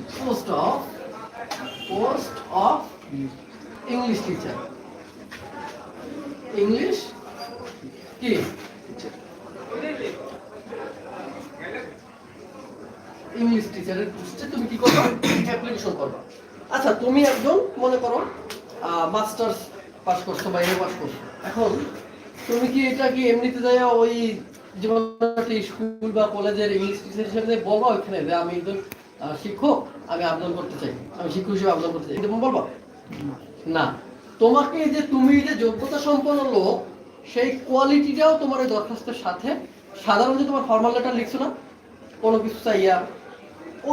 post of post of English teacher. English কি English টিচারের পোস্টে তুমি কি করবে? অ্যাপ্লিকেশন করবে। আচ্ছা তুমি একজন, মনে করো মাস্টার্স পাস করছ বা এম পাস করছ। এখন তুমি কি এটা কি এমনিতে যাই ওই যেমন স্কুল বা কলেজের ইংলিশ টিচার হিসেবে বলব ওইখানে? যে আমি একজন শিক্ষক, আমি আবেদন করতে চাই। আমি শিক্ষক হিসেবে আবেদন করতে চাই। বলব না। তোমাকে যে তুমি যে যোগ্যতা সম্পন্ন লোক, সেই কোয়ালিটিটাও তোমার ওই দরখাস্তের সাথে। সাধারণ যে তোমার ফর্মাল লেটার লিখছো না, কোনো কিছু চাইয়া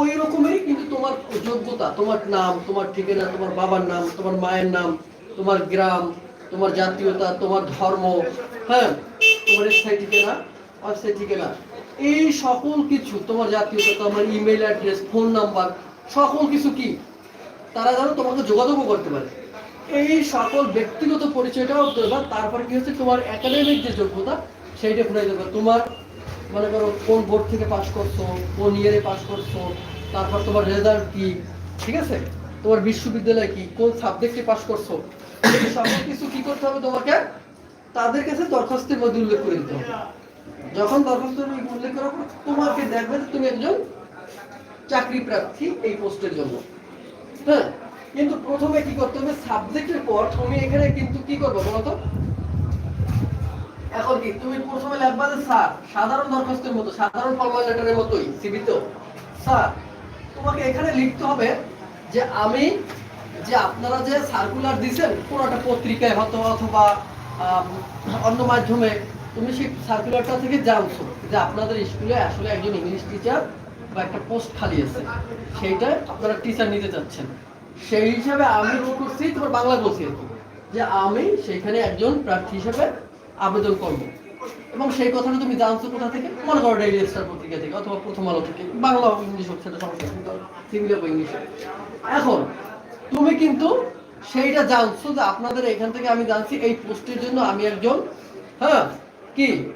ওই রকমেরই কিন্তু তোমার যোগ্যতা, তোমার নাম, তোমার ঠিকানা, তোমার বাবার নাম, তোমার মায়ের নাম, তোমার গ্রাম, তোমার জাতীয়তা, তোমার ধর্ম হ্যাঁ তোমার স্থায়ী ঠিকানা, অস্থায়ী ঠিকানা। এই সকল কিছু, তোমার জাতীয়তা তোমার ইমেল অ্যাড্রেস ফোন নাম্বার সকল কিছু কি? তারা যেন তোমাকে যোগাযোগও করতে পারে। এই সকল ব্যক্তিগত পরিচয়টাও দেবা তারপরে কি হচ্ছে? তোমার একাডেমিক যে যোগ্যতা, সেইটা ফুরাই দেবে। তোমার, মনে করো, কোন বোর্ড থেকে পাস করছ, কোন ইয়ারে পাস করছ, তারপর তোমার রেজাল্ট কি, ঠিক আছে? তোমার বিশ্ববিদ্যালয় কি, কোন সাবজেক্টে পাস করছ সকল কিছু কি করতে হবে তোমাকে? তাদের কাছে দরখাস্তের মধ্যে উল্লেখ করে দিতে হবে। যখন দরখাস্তের মধ্যে উল্লেখ পর তোমাকে দেখবে তুমি একজন চাকরি প্রার্থী এই পোস্টের জন্য। হ্যাঁ? কিন্তু প্রথমে কি করতে হবে? সাবজেক্টের পর তুমি এখানে কিন্তু কি করবে বলো তো? এখন কি, তুমি প্রথমে লিখবা যে, স্যার, সাধারণ দরখাস্তের মতো, সাধারণ ফর্মাল লেটারের মতোই সিবি তো। স্যার, তোমাকে এখানে লিখতে হবে যে, আমি যে আপনারা যে সার্কুলার দিছেন কোনো একটা পত্রিকায় হয়তো অথবা অন্য মাধ্যমে তুমি সেই সার্কুলারটা থেকে জানছো যে আপনাদের স্কুলে আসলে একজন ইংলিশ টিচার বা একটা পোস্ট খালি আছে। সেইটা আপনারা টিচার নিতে চাচ্ছেন। সেই হিসাবে আমি কি করছি, তোমার বাংলা বলছি যে আমি সেইখানে একজন প্রার্থী হিসেবে আবেদন করব। এবং সেই কথাটা তুমি জানছো কোথা থেকে? মনে করো ডেইলি স্টার পত্রিকা থেকে অথবা প্রথম আলো থেকে। বাংলা হোক ইংলিশ হোক, সেটা সমস্যা সিভিল হোক ইংলিশ। এখন, তুমি কিন্তু সেইটা জানছো যে আপনাদের এখান থেকে আমি জানছি এই পোস্টের জন্য আমি একজন হ্যাঁ কি?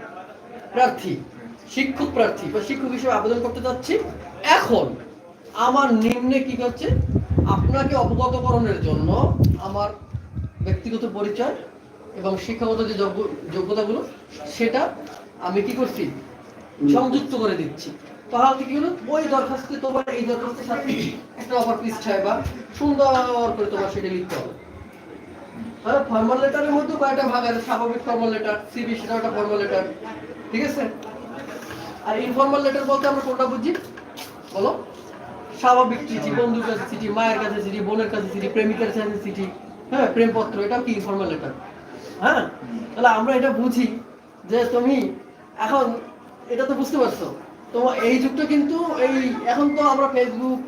প্রার্থী, শিক্ষক প্রার্থী বা শিক্ষক হিসেবে আবেদন করতে যাচ্ছি। এখন আমার নিম্নে কি করছে আপনাকে অবগতকরণের জন্য আমার ব্যক্তিগত পরিচয় এবং শিক্ষাগত যে যোগ্য- যোগ্যতাগুলো, সেটা আমি কি করছি? সংযুক্ত করে দিচ্ছি। তাহলে কি হলো? ওই দরখাস্তে তোমার, এই দরখাস্তের সাথে একটা অফার পৃষ্ঠায় বা সুন্দর করে তোমার সেটা লিখতে হবে। হ্যাঁ ফর্মাল লেটারের মধ্যে কয়েকটা ভাগ আছে, স্বাভাবিক ফর্মাল লেটার সিবি সেটা একটা ফর্মাল লেটার ঠিক আছে? আর ইনফর্মাল লেটার বলতে আমরা কোনটা বুঝি? বলো। স্বাভাবিক চিঠি, বন্ধুর কাছে চিঠি, মায়ের কাছে চিঠি, বোনের কাছে চিঠি কাছে চিঠি হ্যাঁ প্রেমপত্র, এটাও কি ইনফর্মাল লেটার হ্যাঁ? তাহলে আমরা এটা বুঝি যে তুমি এখন এটা তো বুঝতে পারছ। তোমার এই যুগটা কিন্তু এই এখন তো আমরা ফেসবুক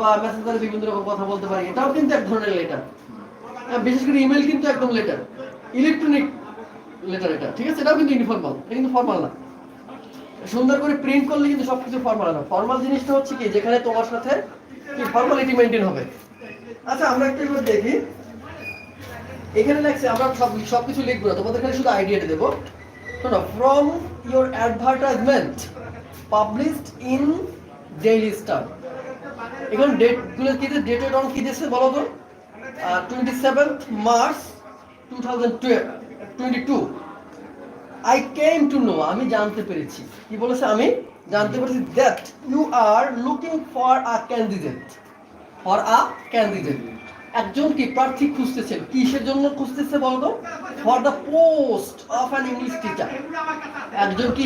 বা মেসেঞ্জারে বিভিন্ন রকম কথা বলতে পারি, এটাও কিন্তু এক ধরনের লেটার বিশেষ করে ইমেল কিন্তু একদম লেটার ইলেকট্রনিক লেটার এটা, ঠিক আছে? এটাও কিন্তু ইনফর্মাল এটা কিন্তু ফর্মাল না। সুন্দর করে প্রিন্ট করলে কিন্তু সবকিছু ফর্মাল না। ফর্মাল জিনিসটা হচ্ছে কি, যেখানে তোমার সাথে ফর্মালিটি মেনটেন হবে। আচ্ছা আমরা একটু এবার দেখি। এখানে লেখছে আমরা সব সবকিছু লিখব না, তোমাদের খালি শুধু আইডিয়াটা দেবো। শোনো from your advertisement published in Daily Star এখন ডেটগুলো কি ডেটেড অন কি দিয়েছে বলো তো? Twenty seventh March two thousand twenty two I came to know আমি জানতে পেরেছি। কি বলেছে আমি? জানতে পেরেছি that you are looking for a candidate for a candidate একজন কি প্রার্থী খুঁজতেছেন? কিসের জন্য খুঁজতেছে বলতো? For the post of an English teacher একজন কি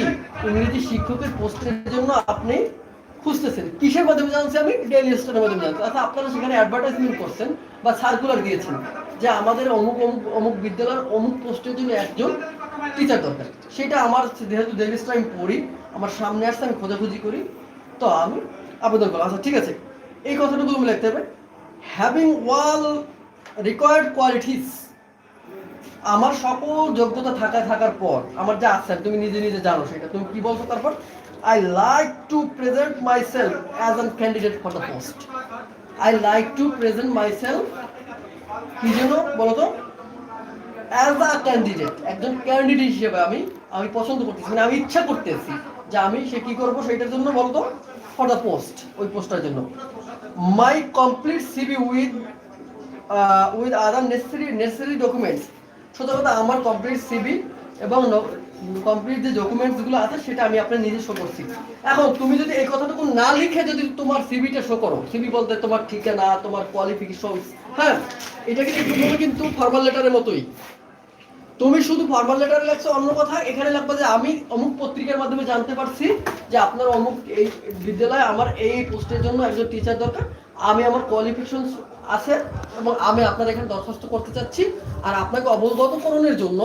ইংরেজি শিক্ষকের পোস্টের জন্য আপনি খুঁজতেছেন। কিসের মাধ্যমে জানছি আমি? ডেইলি স্টারের মাধ্যমে জানছি। আচ্ছা আপনারা সেখানে অ্যাডভার্টাইজমেন্ট করছেন বা সার্কুলার দিয়েছেন যে আমাদের অমুক অমুক অমুক বিদ্যালয়ের অমুক পোস্টের জন্য একজন টিচার দরকার। সেটা আমার, যেহেতু ডেইলি স্টার আমি পড়ি, আমার সামনে আসছে, আমি খোঁজাখুঁজি করি, তো আমি আবেদন করলাম। আচ্ছা ঠিক আছে। এই কথাটুকু তুমি লিখতে হবে। হ্যাভিং ওয়াল রিকোয়ার্ড কোয়ালিটিস আমার সকল যোগ্যতা থাকা থাকার পর, আমার যা আছে, তুমি নিজে নিজে জানো সেটা। তুমি কি বলছো তারপর? To present myself as an candidate for the post I like to present myself কি জন্য বলো তো অ্যাজ আ ক্যান্ডিডেট একজন ক্যান্ডিডেট হিসেবে আমি আমি পছন্দ করতেছি মানে আমি ইচ্ছা করতেছি যে আমি সে কি করব সেটার জন্য বলতো ফর দ্য পোস্ট ওই পোস্টটার জন্য। My complete CV with with other necessary necessary documents সোজা কথা আমার কমপ্লিট সিবি এবং কমপ্লিট যে ডকুমেন্টসগুলো আছে, সেটা আমি আপনার নিজে শো করছি। এখন তুমি যদি এই কথাটুকু না লিখে যদি তোমার সিবিটা শো করো সিবি বলতে তোমার ঠিকানা, তোমার কোয়ালিফিকেশন হ্যাঁ এটা কিন্তু কিন্তু ফর্মাল লেটারের মতোই। তুমি শুধু ফর্মাল লেটারে লেখছো, অন্য কথা এখানে লাগবে যে আমি অমুক পত্রিকার মাধ্যমে জানতে পারছি যে আপনার অমুক এই বিদ্যালয়ে আমার এই পোস্টের জন্য একজন টিচার দরকার। আমি আমার কোয়ালিফিকেশন আছে এবং আমি আপনার এখানে দরখাস্ত করতে চাচ্ছি। আর আপনাকে অবগতকরণের জন্য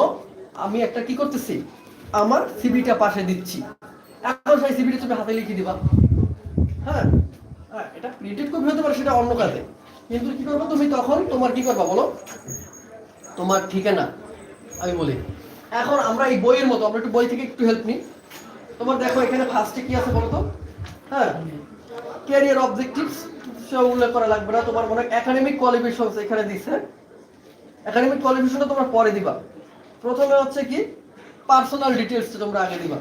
আমি একটা কি করতেছি? আমার সিবিটা পাশে দিচ্ছি। এখন সেই সিবিটা তুমি হাতে লিখে দিবা। হ্যাঁ? হ্যাঁ এটা প্রিন্টেড কপি হতে পারে, সেটা অন্য কাজে। কিন্তু কি করব তুমি তখন? তোমার কি করবা বলো? তোমার ঠিকানা, আমি বলি। এখন আমরা এই বইয়ের মতো, আমরা একটু বই থেকে একটু হেল্প নিই। তোমার দেখো এখানে ফার্স্টে কি আছে বলো তো? হ্যাঁ? ক্যারিয়ার অবজেক্টিভস সব উল্লেখ করা লাগবে না। তোমার মনে একাডেমিক কোয়ালিফিকেশনস এখানে দিছে। একাডেমিক কোয়ালিফিকেশনটা তোমরা পরে দিবা। প্রথমে হচ্ছে কি? পার্সোনাল ডিটেলস তোমরা আগে দিবা।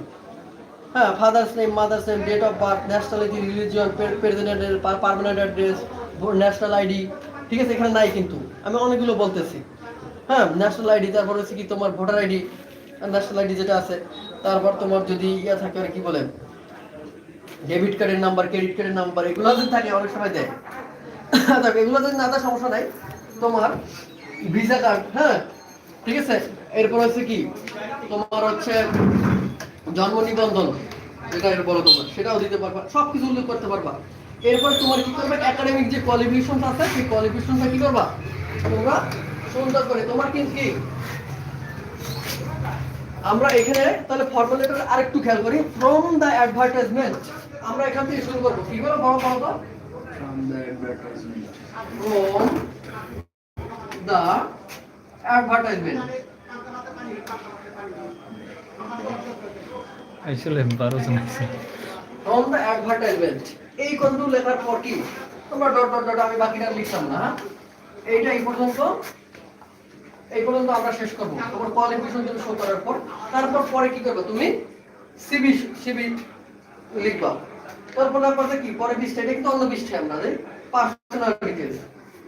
হ্যাঁ father's name mother's name date of birth nationality religion president permanent address national ID ঠিক আছে? এখানে নাই কিন্তু। আমি অনেকগুলো বলতেছি। হ্যাঁ ন্যাশনাল আইডি তারপর হচ্ছে কি তোমার ভোটার আইডি ন্যাশনাল আইডি যেটা আছে, তারপর তোমার যদি ইয়া থাকে আর কি বলে ডেবিট কার্ডের নাম্বার ক্রেডিট কার্ডের নাম্বার এগুলো যদি থাকে, অনেক সময় দেয়। তবে এগুলো যদি না দেয়, সমস্যা নাই। তোমার ভিসা কার্ড হ্যাঁ ঠিক আছে? এরপর হচ্ছে কি? তোমার হচ্ছে জন্ম নিবন্ধন যেটা এর বলো তোমরা সেটাও দিতে পারবা সব কিছু উল্লেখ করতে পারবা। এরপর তোমার কি করবে? একাডেমিক যে কোয়ালিফিকেশন আছে সেই কোয়ালিফিকেশনটা কি করবা? তোমরা সুন্দর করে তোমার কিন্তু কি? আমরা এখানে তাহলে ফর্মাল লেটার আরেকটু খেয়াল করি। ফ্রম দ্য অ্যাডভার্টাইজমেন্ট আমরা এখান থেকে শুরু করব। কি বলো? বড় বড় তো from the advertisement. from advertisement আসলে বারো জন আছে। from the advertisement এই কথাটুকু লেখার পর কি? তোমরা ডট ডট ডট আমি বাকিটা লিখতাম না হ্যাঁ? এইটা এই পর্যন্ত। এই পর্যন্ত আমরা শেষ করব। তোমার কোয়ালিফিকেশন তুমি শো করার পর। তারপর পরে কি করবে তুমি? সিবি সিবি লিখবা। তারপর না কি? পরে বিশটা এটা কিন্তু অন্য বিশটা আমরা পার্সোনাল ডিটেইলস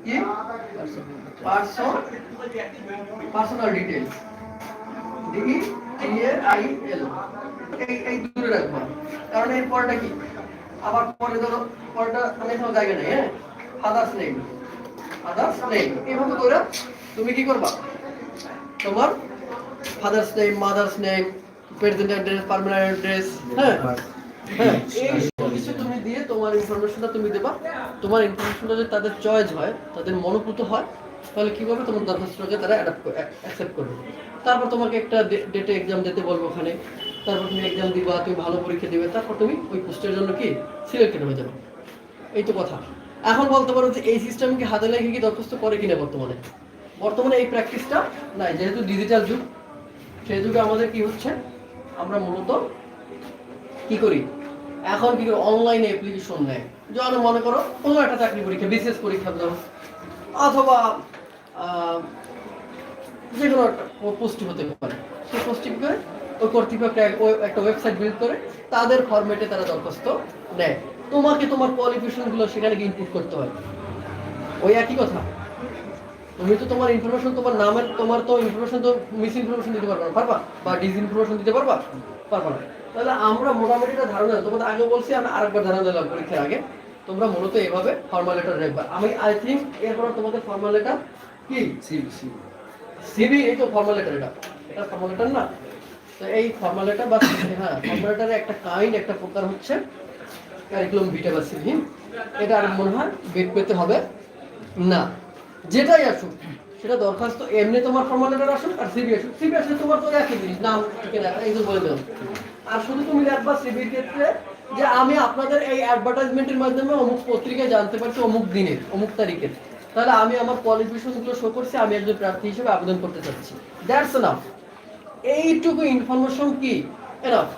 কি পার্সোনাল ডিটেইলস ডিই আই এল এই এই দূরে রাখবা। কারণ এই পরটা কি? আবার পরে ধরো পরটা অনেক সময় জায়গা নেই হ্যাঁ? ফাদার্স নেম ফাদার্স নেম এইভাবে করে তুমি কি করবা? তোমার father's name mother's name present address permanent address হ্যাঁ? হ্যাঁ এই সব কিছু তুমি দিয়ে তোমার ইনফরমেশনটা তুমি দেবা। তোমার ইনফরমেশনটা যদি তাদের চয়েস হয়, তাদের মনোভূত হয়, তাহলে কি করবে? তোমার দরখাস্তটাকে তারা অ্যাকসেপ্ট করবে। তারপর তোমাকে একটা ডেটে এক্সাম দিতে বলব ওখানে। তারপর তুমি এক্সাম দিবা, তুমি ভালো পরীক্ষা দিবে। তারপর তুমি ওই পোস্টের জন্য কি? সিলেক্টেড হয়ে যাবে এই তো কথা। এখন বলতে পারো যে এই সিস্টেম কি হাতে লেগে কি দরখাস্ত করে কিনা বর্তমানে? বর্তমানে এই প্র্যাকটিসটা নাই। যেহেতু ডিজিটাল যুগ, সেই যুগে আমাদের কি হচ্ছে? আমরা মূলত কি করি? এখন কি অনলাইনে অ্যাপ্লিকেশন নেয়? যেমন মনে করো, কোনো একটা চাকরি পরীক্ষা বিশেষ পরীক্ষা দাও, অথবা যে কোনো একটা পোস্টিং হতে পারে। সেই পোস্টিং করে, ওই কর্তৃপক্ষ একটা ওয়েবসাইট বিল্ড করে, তাদের ফরম্যাটে তারা দরখাস্ত নেয়। তোমাকে তোমার কোয়ালিফিকেশনগুলো সেখানে ইনপুট করতে হয়। ওই একই কথা। তুমি তো তোমার ইনফরমেশন তোমার নামের, তোমার তো ইনফরমেশন তো মিস ইনফরমেশন দিতে পারবা পারবা? বা ডিস ইনফরমেশন দিতে পারবা? পারবা না। তাহলে আমরা মোটামুটি একটা ধারণা তোমাদের আগে বলছি আমি আরেকবার ধারণা দিলাম পরীক্ষার আগে। তোমরা মূলত এইভাবে ফর্মাল লেটার আমি আই থিঙ্ক এরপর তোমাদের ফর্মাল কি? CV, CV. সিবি এই তো ফর্মাল এটা। এটা ফর্মাল না? তো এই ফর্মাল বা হ্যাঁ ফর্মাল একটা কাইন্ড একটা প্রকার হচ্ছে কারিকুলাম ভিটা বা সিভি এটা আর মনে হয় বেড পেতে হবে। না যেটাই আসুক সেটা দরখাস্ত এমনি তোমার ফর্মাল লেটার আসুক আর সিবি আসুক। সিবি আসলে তোমার তো একই জিনিস। নাম ঠিকানা এইগুলো বলে দেবো। আর শুধু তুমি লিখবা সিবির ক্ষেত্রে যে আমি আপনাদের এই অ্যাডভার্টাইজমেন্টের মাধ্যমে অমুক পত্রিকায় জানতে পারছি অমুক দিনের, অমুক তারিখের। তাহলে আমি আমার কোয়ালিফিকেশনগুলো শো করছি, আমি একজন প্রার্থী হিসেবে আবেদন করতে চাচ্ছি। দ্যাটস এনাফ এইটুকু ইনফরমেশন কি? এনাফ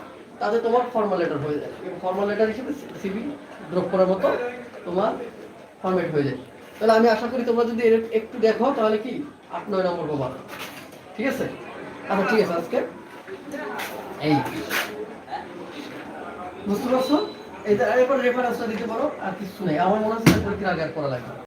তাতে তোমার ফর্মাল লেটার হয়ে যায়। ফর্মাল লেটার হিসেবে সিবি ড্রপ করার মতো তোমার ফরম্যাট হয়ে যায়। তাহলে আমি আশা করি তোমরা যদি একটু দেখো, তাহলে কি? আট, নয় নম্বর ঠিক আছে? আচ্ছা ঠিক আছে, আজকে। এই। বুঝতে পারছ এটা এরপর রেফারেন্সটা দিতে পারো, আর কিছু নেই আমার মনে হচ্ছে পরীক্ষার আগে আর করা লাগবে।